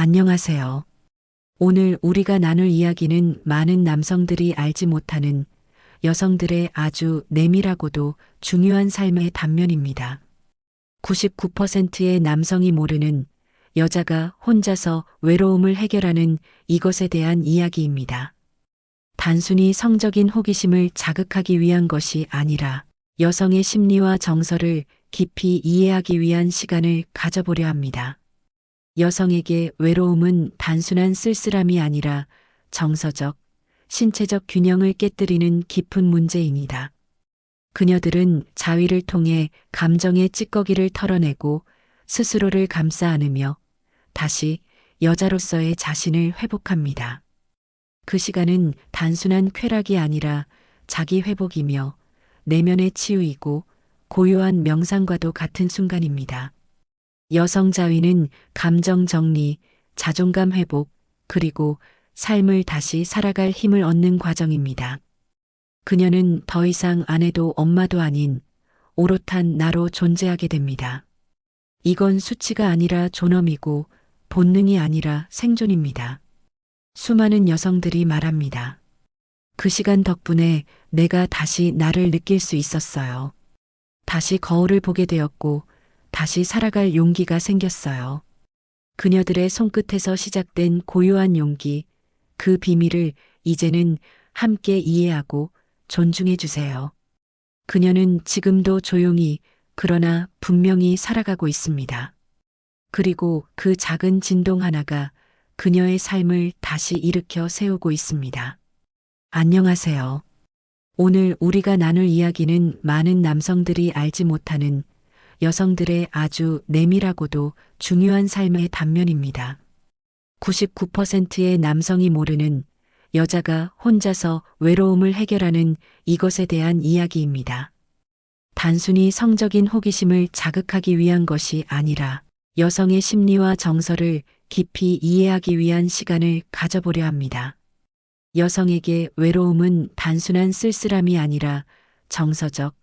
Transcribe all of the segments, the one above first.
안녕하세요. 오늘 우리가 나눌 이야기는 많은 남성들이 알지 못하는 여성들의 아주 내밀하고도 중요한 삶의 단면입니다. 99%의 남성이 모르는 여자가 혼자서 외로움을 해결하는 이것에 대한 이야기입니다. 단순히 성적인 호기심을 자극하기 위한 것이 아니라 여성의 심리와 정서를 깊이 이해하기 위한 시간을 가져보려 합니다. 여성에게 외로움은 단순한 쓸쓸함이 아니라 정서적, 신체적 균형을 깨뜨리는 깊은 문제입니다. 그녀들은 자위를 통해 감정의 찌꺼기를 털어내고 스스로를 감싸 안으며 다시 여자로서의 자신을 회복합니다. 그 시간은 단순한 쾌락이 아니라 자기 회복이며 내면의 치유이고 고요한 명상과도 같은 순간입니다. 여성 자위는 감정 정리, 자존감 회복, 그리고 삶을 다시 살아갈 힘을 얻는 과정입니다. 그녀는 더 이상 아내도 엄마도 아닌 오롯한 나로 존재하게 됩니다. 이건 수치가 아니라 존엄이고 본능이 아니라 생존입니다. 수많은 여성들이 말합니다. 그 시간 덕분에 내가 다시 나를 느낄 수 있었어요. 다시 거울을 보게 되었고 다시 살아갈 용기가 생겼어요. 그녀들의 손끝에서 시작된 고요한 용기, 그 비밀을 이제는 함께 이해하고 존중해 주세요. 그녀는 지금도 조용히 그러나 분명히 살아가고 있습니다. 그리고 그 작은 진동 하나가 그녀의 삶을 다시 일으켜 세우고 있습니다. 안녕하세요. 오늘 우리가 나눌 이야기는 많은 남성들이 알지 못하는 여성들의 아주 내밀하고도 중요한 삶의 단면입니다. 99%의 남성이 모르는 여자가 혼자서 외로움을 해결하는 이것에 대한 이야기입니다. 단순히 성적인 호기심을 자극하기 위한 것이 아니라 여성의 심리와 정서를 깊이 이해하기 위한 시간을 가져보려 합니다. 여성에게 외로움은 단순한 쓸쓸함이 아니라 정서적,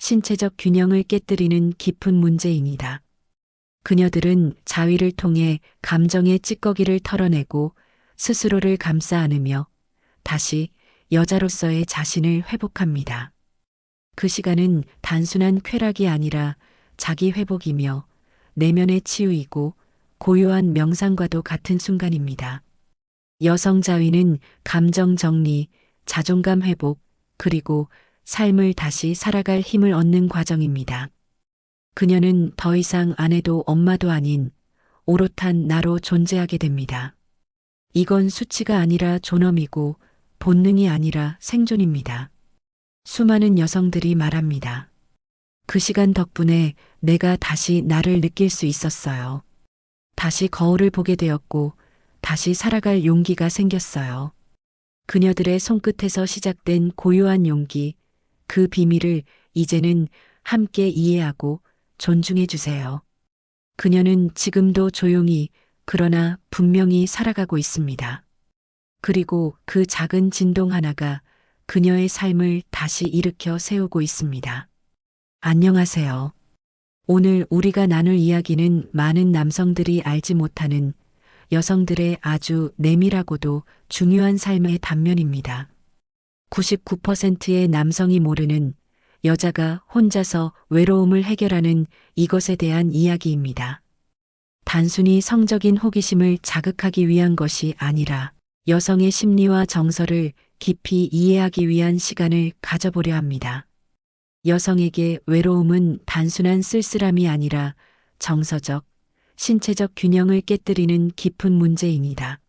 신체적 균형을 깨뜨리는 깊은 문제입니다. 그녀들은 자위를 통해 감정의 찌꺼기를 털어내고 스스로를 감싸 안으며 다시 여자로서의 자신을 회복합니다. 그 시간은 단순한 쾌락이 아니라 자기 회복이며 내면의 치유이고 고요한 명상과도 같은 순간입니다. 여성 자위는 감정 정리, 자존감 회복, 그리고 삶을 다시 살아갈 힘을 얻는 과정입니다. 그녀는 더 이상 아내도 엄마도 아닌 오롯한 나로 존재하게 됩니다. 이건 수치가 아니라 존엄이고 본능이 아니라 생존입니다. 수많은 여성들이 말합니다. 그 시간 덕분에 내가 다시 나를 느낄 수 있었어요. 다시 거울을 보게 되었고 다시 살아갈 용기가 생겼어요. 그녀들의 손끝에서 시작된 고요한 용기, 그 비밀을 이제는 함께 이해하고 존중해 주세요. 그녀는 지금도 조용히 그러나 분명히 살아가고 있습니다. 그리고 그 작은 진동 하나가 그녀의 삶을 다시 일으켜 세우고 있습니다. 안녕하세요. 오늘 우리가 나눌 이야기는 많은 남성들이 알지 못하는 여성들의 아주 내밀하고도 중요한 삶의 단면입니다. 99%의 남성이 모르는 여자가 혼자서 외로움을 해결하는 이것에 대한 이야기입니다. 단순히 성적인 호기심을 자극하기 위한 것이 아니라 여성의 심리와 정서를 깊이 이해하기 위한 시간을 가져보려 합니다. 여성에게 외로움은 단순한 쓸쓸함이 아니라 정서적, 신체적 균형을 깨뜨리는 깊은 문제입니다.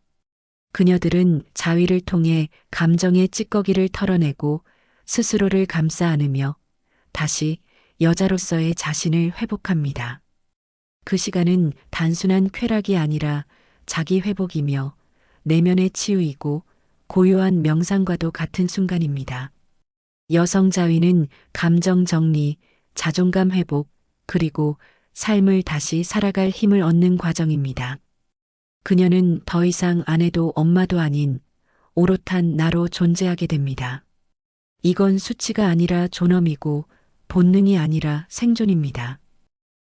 그녀들은 자위를 통해 감정의 찌꺼기를 털어내고 스스로를 감싸 안으며 다시 여자로서의 자신을 회복합니다. 그 시간은 단순한 쾌락이 아니라 자기 회복이며 내면의 치유이고 고요한 명상과도 같은 순간입니다. 여성 자위는 감정 정리, 자존감 회복, 그리고 삶을 다시 살아갈 힘을 얻는 과정입니다. 그녀는 더 이상 아내도 엄마도 아닌 오롯한 나로 존재하게 됩니다. 이건 수치가 아니라 존엄이고 본능이 아니라 생존입니다.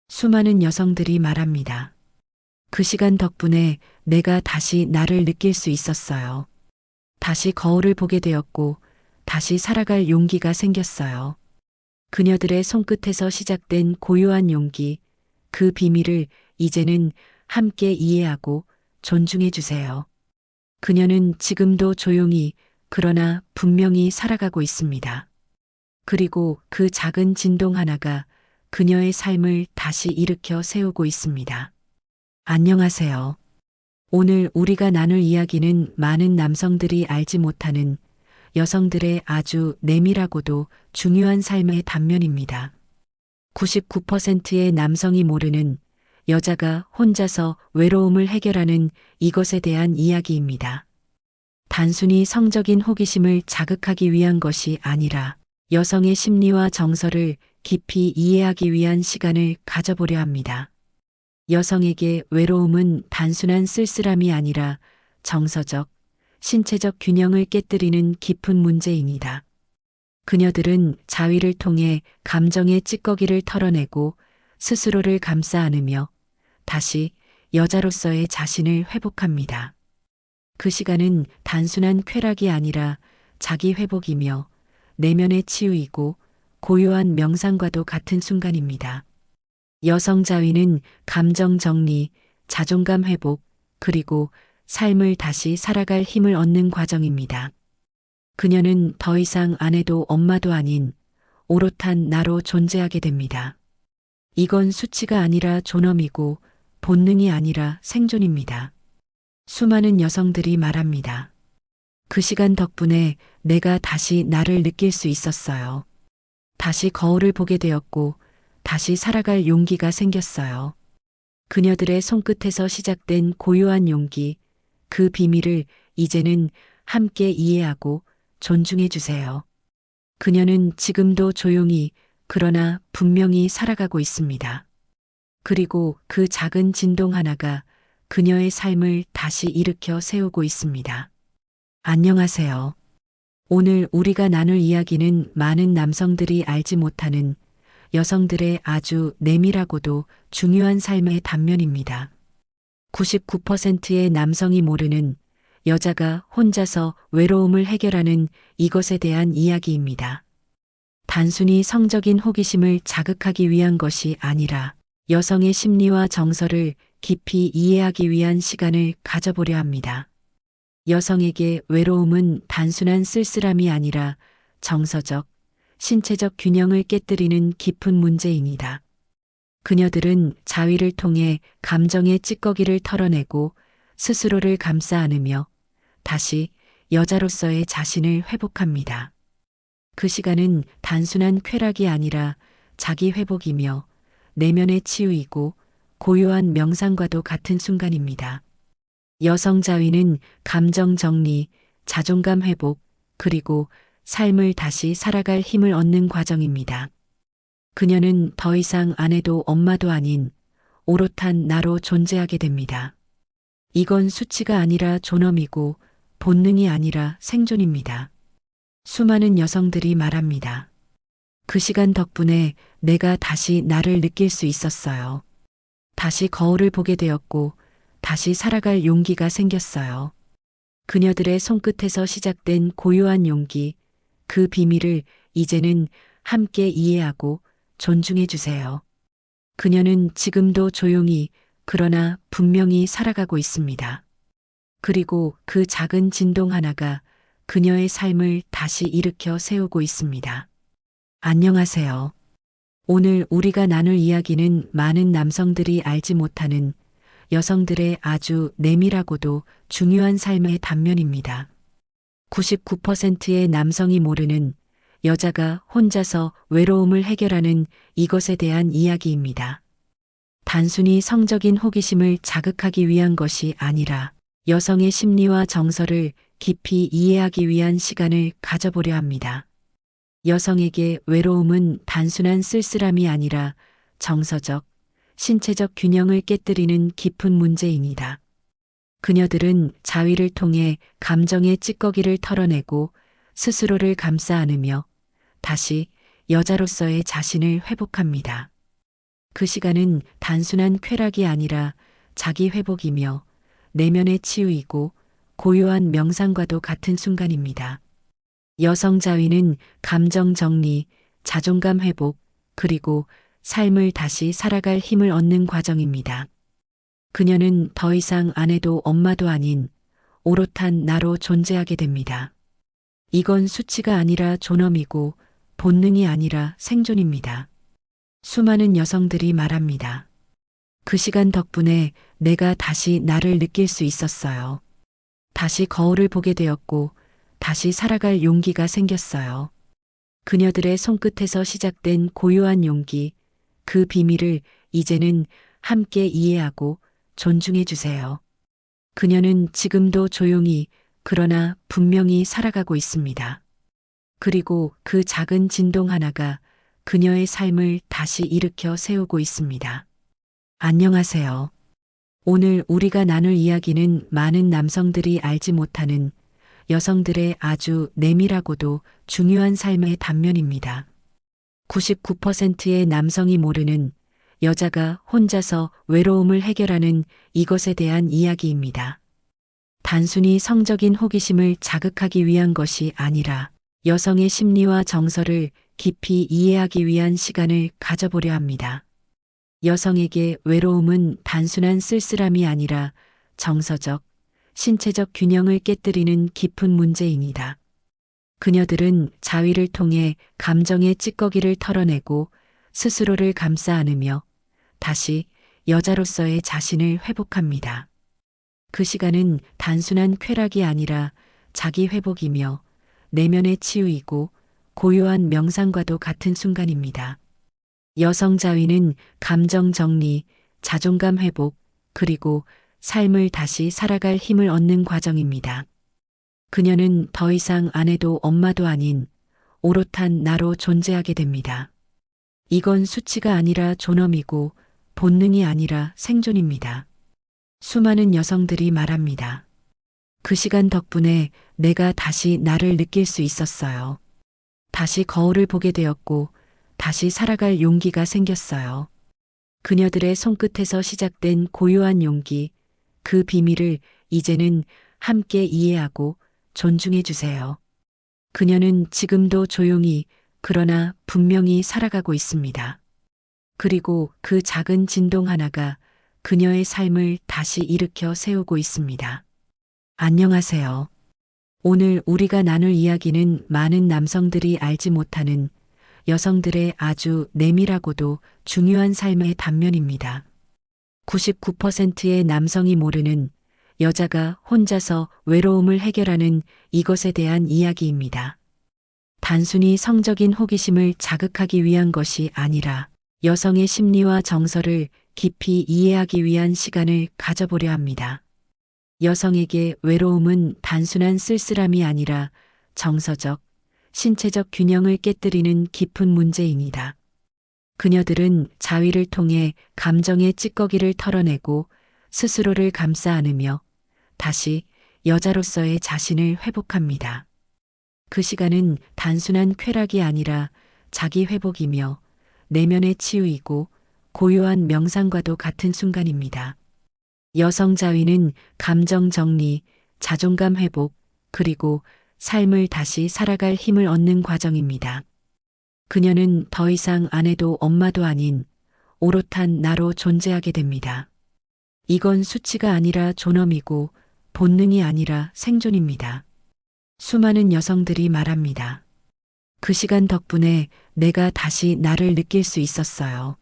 수많은 여성들이 말합니다. 그 시간 덕분에 내가 다시 나를 느낄 수 있었어요. 다시 거울을 보게 되었고, 다시 살아갈 용기가 생겼어요. 그녀들의 손끝에서 시작된 고요한 용기, 그 비밀을 이제는 함께 이해하고 존중해 주세요. 그녀는 지금도 조용히, 그러나 분명히 살아가고 있습니다. 그리고 그 작은 진동 하나가 그녀의 삶을 다시 일으켜 세우고 있습니다. 안녕하세요. 오늘 우리가 나눌 이야기는 많은 남성들이 알지 못하는 여성들의 아주 내밀하고도 중요한 삶의 단면입니다. 99%의 남성이 모르는 여자가 혼자서 외로움을 해결하는 이것에 대한 이야기입니다. 단순히 성적인 호기심을 자극하기 위한 것이 아니라 여성의 심리와 정서를 깊이 이해하기 위한 시간을 가져보려 합니다. 여성에게 외로움은 단순한 쓸쓸함이 아니라 정서적, 신체적 균형을 깨뜨리는 깊은 문제입니다. 그녀들은 자위를 통해 감정의 찌꺼기를 털어내고 스스로를 감싸 안으며 다시 여자로서의 자신을 회복합니다. 그 시간은 단순한 쾌락이 아니라 자기 회복이며 내면의 치유이고 고요한 명상과도 같은 순간입니다. 여성 자위는 감정 정리, 자존감 회복, 그리고 삶을 다시 살아갈 힘을 얻는 과정입니다. 그녀는 더 이상 아내도 엄마도 아닌 오롯한 나로 존재하게 됩니다. 이건 수치가 아니라 존엄이고 본능이 아니라 생존입니다. 수많은 여성들이 말합니다. 그 시간 덕분에 내가 다시 나를 느낄 수 있었어요. 다시 거울을 보게 되었고 다시 살아갈 용기가 생겼어요. 그녀들의 손끝에서 시작된 고요한 용기, 그 비밀을 이제는 함께 이해하고 존중해 주세요. 그녀는 지금도 조용히 그러나 분명히 살아가고 있습니다. 그리고 그 작은 진동 하나가 그녀의 삶을 다시 일으켜 세우고 있습니다. 안녕하세요. 오늘 우리가 나눌 이야기는 많은 남성들이 알지 못하는 여성들의 아주 내밀하고도 중요한 삶의 단면입니다. 99%의 남성이 모르는 여자가 혼자서 외로움을 해결하는 이것에 대한 이야기입니다. 단순히 성적인 호기심을 자극하기 위한 것이 아니라 여성의 심리와 정서를 깊이 이해하기 위한 시간을 가져보려 합니다. 여성에게 외로움은 단순한 쓸쓸함이 아니라 정서적, 신체적 균형을 깨뜨리는 깊은 문제입니다. 그녀들은 자위를 통해 감정의 찌꺼기를 털어내고 스스로를 감싸 안으며 다시 여자로서의 자신을 회복합니다. 그 시간은 단순한 쾌락이 아니라 자기 회복이며 내면의 치유이고 고요한 명상과도 같은 순간입니다. 여성 자위는 감정 정리, 자존감 회복, 그리고 삶을 다시 살아갈 힘을 얻는 과정입니다. 그녀는 더 이상 아내도 엄마도 아닌 오롯한 나로 존재하게 됩니다. 이건 수치가 아니라 존엄이고 본능이 아니라 생존입니다. 수많은 여성들이 말합니다. 그 시간 덕분에 내가 다시 나를 느낄 수 있었어요. 다시 거울을 보게 되었고 다시 살아갈 용기가 생겼어요. 그녀들의 손끝에서 시작된 고요한 용기, 그 비밀을 이제는 함께 이해하고 존중해 주세요. 그녀는 지금도 조용히 그러나 분명히 살아가고 있습니다. 그리고 그 작은 진동 하나가 그녀의 삶을 다시 일으켜 세우고 있습니다. 안녕하세요. 오늘 우리가 나눌 이야기는 많은 남성들이 알지 못하는 여성들의 아주 내밀하고도 중요한 삶의 단면입니다. 99%의 남성이 모르는 여자가 혼자서 외로움을 해결하는 이것에 대한 이야기입니다. 단순히 성적인 호기심을 자극하기 위한 것이 아니라 여성의 심리와 정서를 깊이 이해하기 위한 시간을 가져보려 합니다. 여성에게 외로움은 단순한 쓸쓸함이 아니라 정서적, 신체적 균형을 깨뜨리는 깊은 문제입니다. 그녀들은 자위를 통해 감정의 찌꺼기를 털어내고 스스로를 감싸 안으며 다시 여자로서의 자신을 회복합니다. 그 시간은 단순한 쾌락이 아니라 자기 회복이며 내면의 치유이고 고요한 명상과도 같은 순간입니다. 여성 자위는 감정 정리, 자존감 회복, 그리고 삶을 다시 살아갈 힘을 얻는 과정입니다. 그녀는 더 이상 아내도 엄마도 아닌 오롯한 나로 존재하게 됩니다. 이건 수치가 아니라 존엄이고 본능이 아니라 생존입니다. 수많은 여성들이 말합니다. 그 시간 덕분에 내가 다시 나를 느낄 수 있었어요. 다시 거울을 보게 되었고 다시 살아갈 용기가 생겼어요. 그녀들의 손끝에서 시작된 고요한 용기, 그 비밀을 이제는 함께 이해하고 존중해 주세요. 그녀는 지금도 조용히 그러나 분명히 살아가고 있습니다. 그리고 그 작은 진동 하나가 그녀의 삶을 다시 일으켜 세우고 있습니다. 안녕하세요. 오늘 우리가 나눌 이야기는 많은 남성들이 알지 못하는 여성들의 아주 내밀하고도 중요한 삶의 단면입니다. 99%의 남성이 모르는 여자가 혼자서 외로움을 해결하는 이것에 대한 이야기입니다. 단순히 성적인 호기심을 자극하기 위한 것이 아니라 여성의 심리와 정서를 깊이 이해하기 위한 시간을 가져보려 합니다. 여성에게 외로움은 단순한 쓸쓸함이 아니라 정서적, 신체적 균형을 깨뜨리는 깊은 문제입니다. 그녀들은 자위를 통해 감정의 찌꺼기를 털어내고 스스로를 감싸 안으며 다시 여자로서의 자신을 회복합니다. 그 시간은 단순한 쾌락이 아니라 자기 회복이며 내면의 치유이고 고요한 명상과도 같은 순간입니다. 여성 자위는 감정 정리, 자존감 회복, 그리고 삶을 다시 살아갈 힘을 얻는 과정입니다. 그녀는 더 이상 아내도 엄마도 아닌 오롯한 나로 존재하게 됩니다. 이건 수치가 아니라 존엄이고 본능이 아니라 생존입니다. 수많은 여성들이 말합니다. 그 시간 덕분에 내가 다시 나를 느낄 수 있었어요. 다시 거울을 보게 되었고 다시 살아갈 용기가 생겼어요. 그녀들의 손끝에서 시작된 고요한 용기, 그 비밀을 이제는 함께 이해하고 존중해 주세요. 그녀는 지금도 조용히 그러나 분명히 살아가고 있습니다. 그리고 그 작은 진동 하나가 그녀의 삶을 다시 일으켜 세우고 있습니다. 안녕하세요. 오늘 우리가 나눌 이야기는 많은 남성들이 알지 못하는 여성들의 아주 내밀하고도 중요한 삶의 단면입니다. 99%의 남성이 모르는 여자가 혼자서 외로움을 해결하는 이것에 대한 이야기입니다. 단순히 성적인 호기심을 자극하기 위한 것이 아니라 여성의 심리와 정서를 깊이 이해하기 위한 시간을 가져보려 합니다. 여성에게 외로움은 단순한 쓸쓸함이 아니라 정서적, 신체적 균형을 깨뜨리는 깊은 문제입니다. 그녀들은 자위를 통해 감정의 찌꺼기를 털어내고 스스로를 감싸 안으며 다시 여자로서의 자신을 회복합니다. 그 시간은 단순한 쾌락이 아니라 자기 회복이며 내면의 치유이고 고요한 명상과도 같은 순간입니다. 여성 자위는 감정 정리, 자존감 회복, 그리고 삶을 다시 살아갈 힘을 얻는 과정입니다. 그녀는 더 이상 아내도 엄마도 아닌 오롯한 나로 존재하게 됩니다. 이건 수치가 아니라 존엄이고 본능이 아니라 생존입니다. 수많은 여성들이 말합니다. 그 시간 덕분에 내가 다시 나를 느낄 수 있었어요.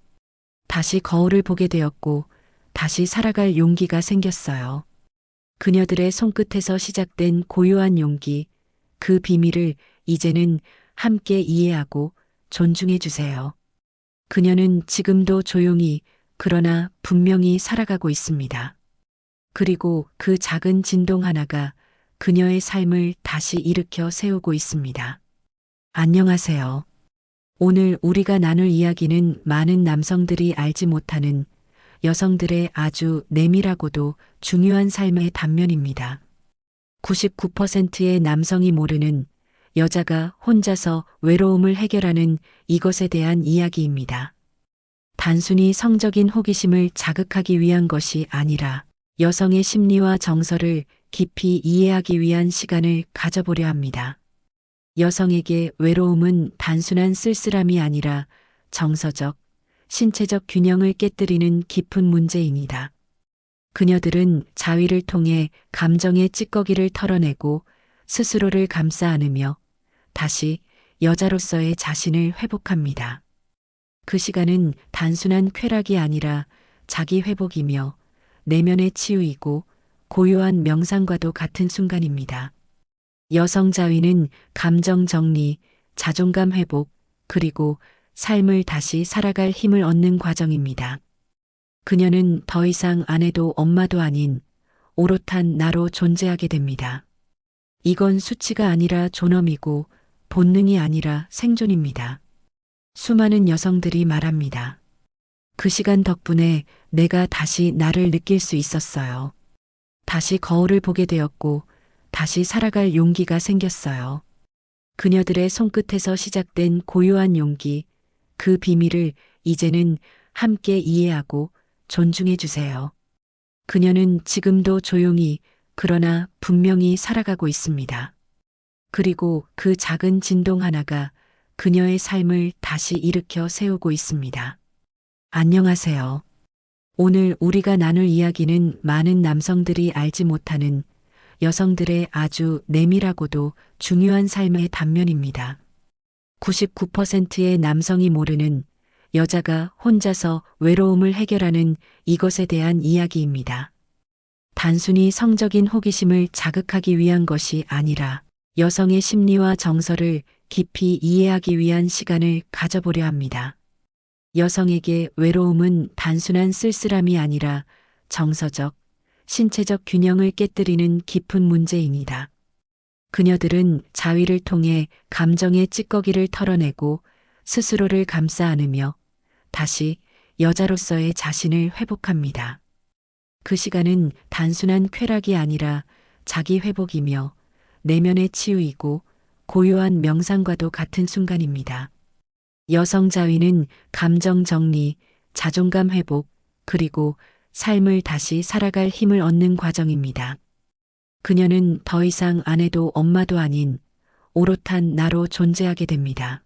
다시 거울을 보게 되었고 다시 살아갈 용기가 생겼어요. 그녀들의 손끝에서 시작된 고요한 용기, 그 비밀을 이제는 함께 이해하고 존중해 주세요. 그녀는 지금도 조용히 그러나 분명히 살아가고 있습니다. 그리고 그 작은 진동 하나가 그녀의 삶을 다시 일으켜 세우고 있습니다. 안녕하세요. 오늘 우리가 나눌 이야기는 많은 남성들이 알지 못하는 여성들의 아주 내밀하고도 중요한 삶의 단면입니다. 99%의 남성이 모르는 여자가 혼자서 외로움을 해결하는 이것에 대한 이야기입니다. 단순히 성적인 호기심을 자극하기 위한 것이 아니라 여성의 심리와 정서를 깊이 이해하기 위한 시간을 가져보려 합니다. 여성에게 외로움은 단순한 쓸쓸함이 아니라 정서적, 신체적 균형을 깨뜨리는 깊은 문제입니다. 그녀들은 자위를 통해 감정의 찌꺼기를 털어내고 스스로를 감싸 안으며 다시 여자로서의 자신을 회복합니다. 그 시간은 단순한 쾌락이 아니라 자기 회복이며 내면의 치유이고 고요한 명상과도 같은 순간입니다. 여성 자위는 감정 정리, 자존감 회복, 그리고 삶을 다시 살아갈 힘을 얻는 과정입니다. 그녀는 더 이상 아내도 엄마도 아닌 오롯한 나로 존재하게 됩니다. 이건 수치가 아니라 존엄이고 본능이 아니라 생존입니다. 수많은 여성들이 말합니다. 그 시간 덕분에 내가 다시 나를 느낄 수 있었어요. 다시 거울을 보게 되었고, 다시 살아갈 용기가 생겼어요. 그녀들의 손끝에서 시작된 고요한 용기, 그 비밀을 이제는 함께 이해하고 존중해 주세요. 그녀는 지금도 조용히, 그러나 분명히 살아가고 있습니다. 그리고 그 작은 진동 하나가 그녀의 삶을 다시 일으켜 세우고 있습니다. 안녕하세요. 오늘 우리가 나눌 이야기는 많은 남성들이 알지 못하는 여성들의 아주 내밀하고도 중요한 삶의 단면입니다. 99%의 남성이 모르는 여자가 혼자서 외로움을 해결하는 이것에 대한 이야기입니다. 단순히 성적인 호기심을 자극하기 위한 것이 아니라 여성의 심리와 정서를 깊이 이해하기 위한 시간을 가져보려 합니다. 여성에게 외로움은 단순한 쓸쓸함이 아니라 정서적, 신체적 균형을 깨뜨리는 깊은 문제입니다. 그녀들은 자위를 통해 감정의 찌꺼기를 털어내고 스스로를 감싸 안으며 다시 여자로서의 자신을 회복합니다. 그 시간은 단순한 쾌락이 아니라 자기 회복이며 내면의 치유이고 고요한 명상과도 같은 순간입니다. 여성 자위는 감정 정리, 자존감 회복, 그리고 삶을 다시 살아갈 힘을 얻는 과정입니다. 그녀는 더 이상 아내도 엄마도 아닌 오롯한 나로 존재하게 됩니다.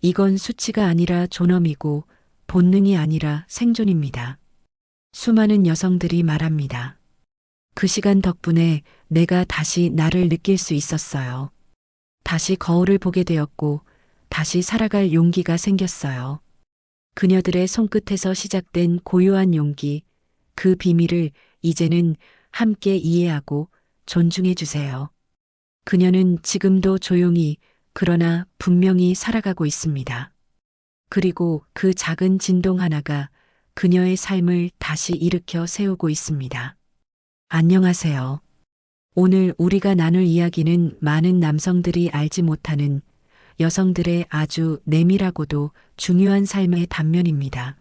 이건 수치가 아니라 존엄이고 본능이 아니라 생존입니다. 수많은 여성들이 말합니다. 그 시간 덕분에 내가 다시 나를 느낄 수 있었어요. 다시 거울을 보게 되었고 다시 살아갈 용기가 생겼어요. 그녀들의 손끝에서 시작된 고요한 용기, 그 비밀을 이제는 함께 이해하고 존중해 주세요. 그녀는 지금도 조용히 그러나 분명히 살아가고 있습니다. 그리고 그 작은 진동 하나가 그녀의 삶을 다시 일으켜 세우고 있습니다. 안녕하세요. 오늘 우리가 나눌 이야기는 많은 남성들이 알지 못하는 여성들의 아주 내밀하고도 중요한 삶의 단면입니다.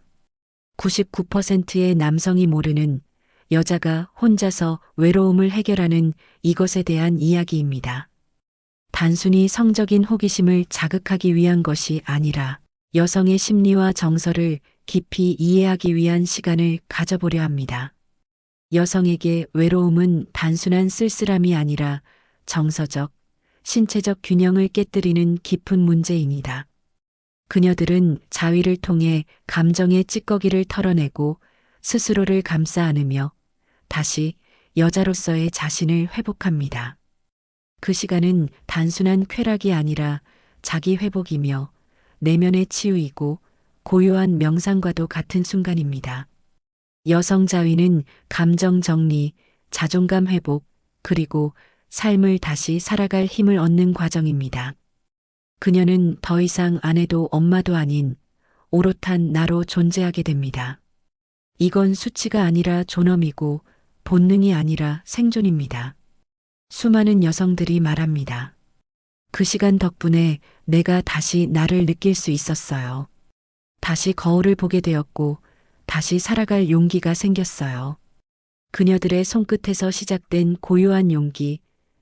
99%의 남성이 모르는 여자가 혼자서 외로움을 해결하는 이것에 대한 이야기입니다. 단순히 성적인 호기심을 자극하기 위한 것이 아니라 여성의 심리와 정서를 깊이 이해하기 위한 시간을 가져보려 합니다. 여성에게 외로움은 단순한 쓸쓸함이 아니라 정서적, 신체적 균형을 깨뜨리는 깊은 문제입니다. 그녀들은 자위를 통해 감정의 찌꺼기를 털어내고 스스로를 감싸 안으며 다시 여자로서의 자신을 회복합니다. 그 시간은 단순한 쾌락이 아니라 자기 회복이며 내면의 치유이고 고요한 명상과도 같은 순간입니다. 여성 자위는 감정 정리, 자존감 회복, 그리고 삶을 다시 살아갈 힘을 얻는 과정입니다. 그녀는 더 이상 아내도 엄마도 아닌 오롯한 나로 존재하게 됩니다. 이건 수치가 아니라 존엄이고 본능이 아니라 생존입니다. 수많은 여성들이 말합니다. 그 시간 덕분에 내가 다시 나를 느낄 수 있었어요. 다시 거울을 보게 되었고 다시 살아갈 용기가 생겼어요. 그녀들의 손끝에서 시작된 고요한 용기,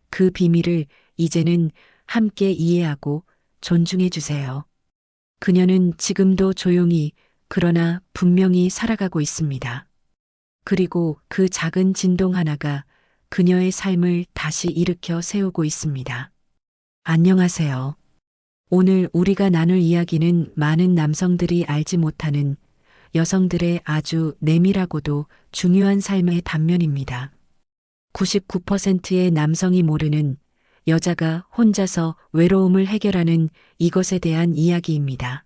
그 비밀을 이제는 함께 이해하고 존중해 주세요. 그녀는 지금도 조용히 그러나 분명히 살아가고 있습니다. 그리고 그 작은 진동 하나가 그녀의 삶을 다시 일으켜 세우고 있습니다. 안녕하세요. 오늘 우리가 나눌 이야기는 많은 남성들이 알지 못하는 여성들의 아주 내밀하고도 중요한 삶의 단면입니다. 99%의 남성이 모르는 여자가 혼자서 외로움을 해결하는 이것에 대한 이야기입니다.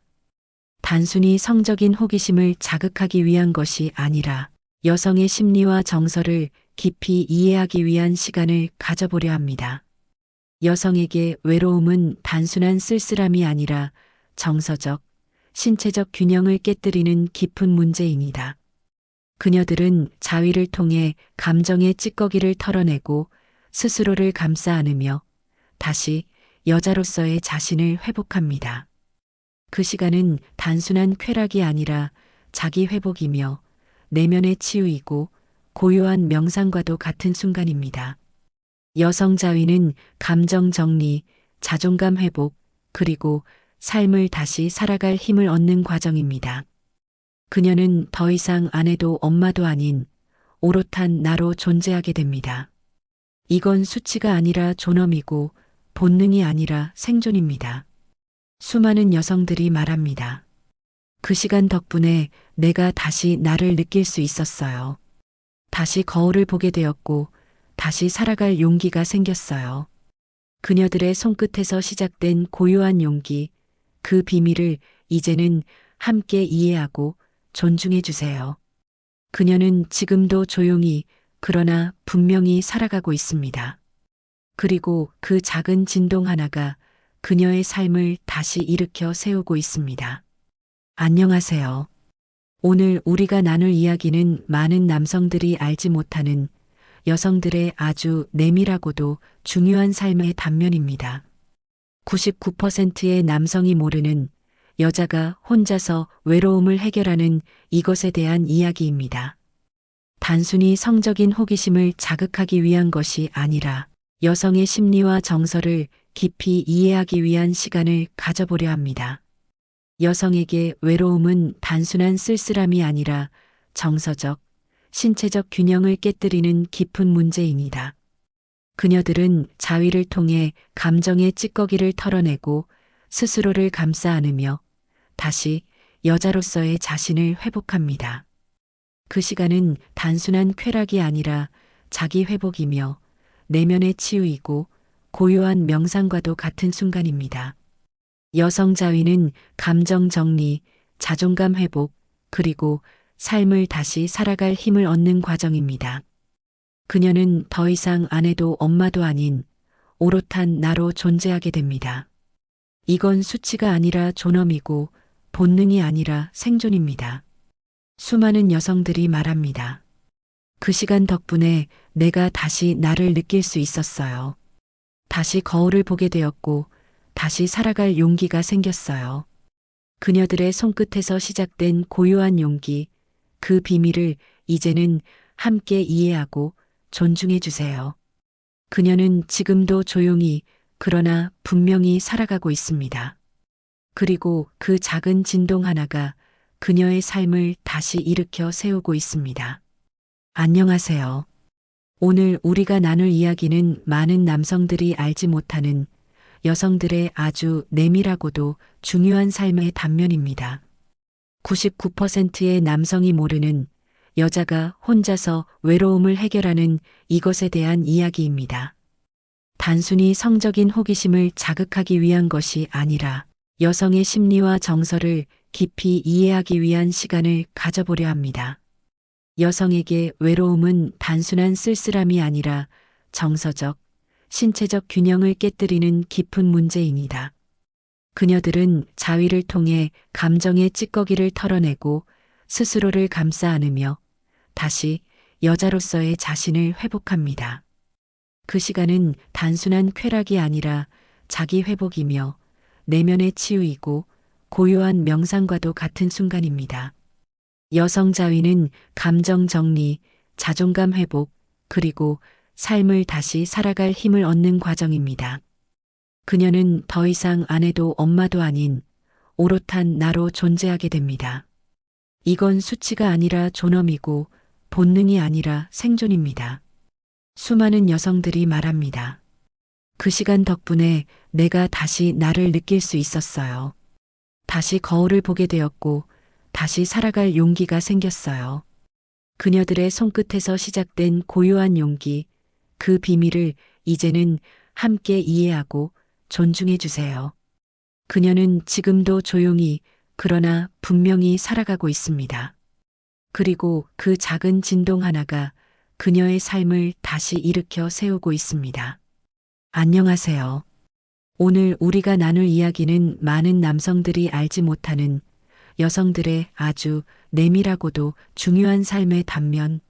단순히 성적인 호기심을 자극하기 위한 것이 아니라 여성의 심리와 정서를 깊이 이해하기 위한 시간을 가져보려 합니다. 여성에게 외로움은 단순한 쓸쓸함이 아니라 정서적, 신체적 균형을 깨뜨리는 깊은 문제입니다. 그녀들은 자위를 통해 감정의 찌꺼기를 털어내고 스스로를 감싸 안으며 다시 여자로서의 자신을 회복합니다. 그 시간은 단순한 쾌락이 아니라 자기 회복이며 내면의 치유이고 고요한 명상과도 같은 순간입니다. 여성 자위는 감정 정리, 자존감 회복, 그리고 삶을 다시 살아갈 힘을 얻는 과정입니다. 그녀는 더 이상 아내도 엄마도 아닌 오롯한 나로 존재하게 됩니다. 이건 수치가 아니라 존엄이고 본능이 아니라 생존입니다. 수많은 여성들이 말합니다. 그 시간 덕분에 내가 다시 나를 느낄 수 있었어요. 다시 거울을 보게 되었고 다시 살아갈 용기가 생겼어요. 그녀들의 손끝에서 시작된 고요한 용기, 그 비밀을 이제는 함께 이해하고 존중해 주세요. 그녀는 지금도 조용히 그러나 분명히 살아가고 있습니다. 그리고 그 작은 진동 하나가 그녀의 삶을 다시 일으켜 세우고 있습니다. 안녕하세요. 오늘 우리가 나눌 이야기는 많은 남성들이 알지 못하는 여성들의 아주 내밀하고도 중요한 삶의 단면입니다. 99%의 남성이 모르는 여자가 혼자서 외로움을 해결하는 이것에 대한 이야기입니다. 단순히 성적인 호기심을 자극하기 위한 것이 아니라 여성의 심리와 정서를 깊이 이해하기 위한 시간을 가져보려 합니다. 여성에게 외로움은 단순한 쓸쓸함이 아니라 정서적, 신체적 균형을 깨뜨리는 깊은 문제입니다. 그녀들은 자위를 통해 감정의 찌꺼기를 털어내고 스스로를 감싸 안으며 다시 여자로서의 자신을 회복합니다. 그 시간은 단순한 쾌락이 아니라 자기 회복이며 내면의 치유이고 고요한 명상과도 같은 순간입니다. 여성 자위는 감정 정리, 자존감 회복, 그리고 삶을 다시 살아갈 힘을 얻는 과정입니다. 그녀는 더 이상 아내도 엄마도 아닌 오롯한 나로 존재하게 됩니다. 이건 수치가 아니라 존엄이고 본능이 아니라 생존입니다. 수많은 여성들이 말합니다. 그 시간 덕분에 내가 다시 나를 느낄 수 있었어요. 다시 거울을 보게 되었고 다시 살아갈 용기가 생겼어요. 그녀들의 손끝에서 시작된 고요한 용기, 그 비밀을 이제는 함께 이해하고 존중해 주세요. 그녀는 지금도 조용히 그러나 분명히 살아가고 있습니다. 그리고 그 작은 진동 하나가 그녀의 삶을 다시 일으켜 세우고 있습니다. 안녕하세요. 오늘 우리가 나눌 이야기는 많은 남성들이 알지 못하는 여성들의 아주 내밀하고도 중요한 삶의 단면입니다. 99%의 남성이 모르는 여자가 혼자서 외로움을 해결하는 이것에 대한 이야기입니다. 단순히 성적인 호기심을 자극하기 위한 것이 아니라 여성의 심리와 정서를 깊이 이해하기 위한 시간을 가져보려 합니다. 여성에게 외로움은 단순한 쓸쓸함이 아니라 정서적, 신체적 균형을 깨뜨리는 깊은 문제입니다. 그녀들은 자위를 통해 감정의 찌꺼기를 털어내고 스스로를 감싸 안으며 다시 여자로서의 자신을 회복합니다. 그 시간은 단순한 쾌락이 아니라 자기 회복이며 내면의 치유이고 고요한 명상과도 같은 순간입니다. 여성 자위는 감정 정리, 자존감 회복, 그리고 삶을 다시 살아갈 힘을 얻는 과정입니다. 그녀는 더 이상 아내도 엄마도 아닌 오롯한 나로 존재하게 됩니다. 이건 수치가 아니라 존엄이고 본능이 아니라 생존입니다. 수많은 여성들이 말합니다. 그 시간 덕분에 내가 다시 나를 느낄 수 있었어요. 다시 거울을 보게 되었고, 다시 살아갈 용기가 생겼어요. 그녀들의 손끝에서 시작된 고요한 용기, 그 비밀을 이제는 함께 이해하고 존중해 주세요. 그녀는 지금도 조용히, 그러나 분명히 살아가고 있습니다. 그리고 그 작은 진동 하나가 그녀의 삶을 다시 일으켜 세우고 있습니다. 안녕하세요. 오늘 우리가 나눌 이야기는 많은 남성들이 알지 못하는 여성들의 아주 내밀하고도 중요한 삶의 단면,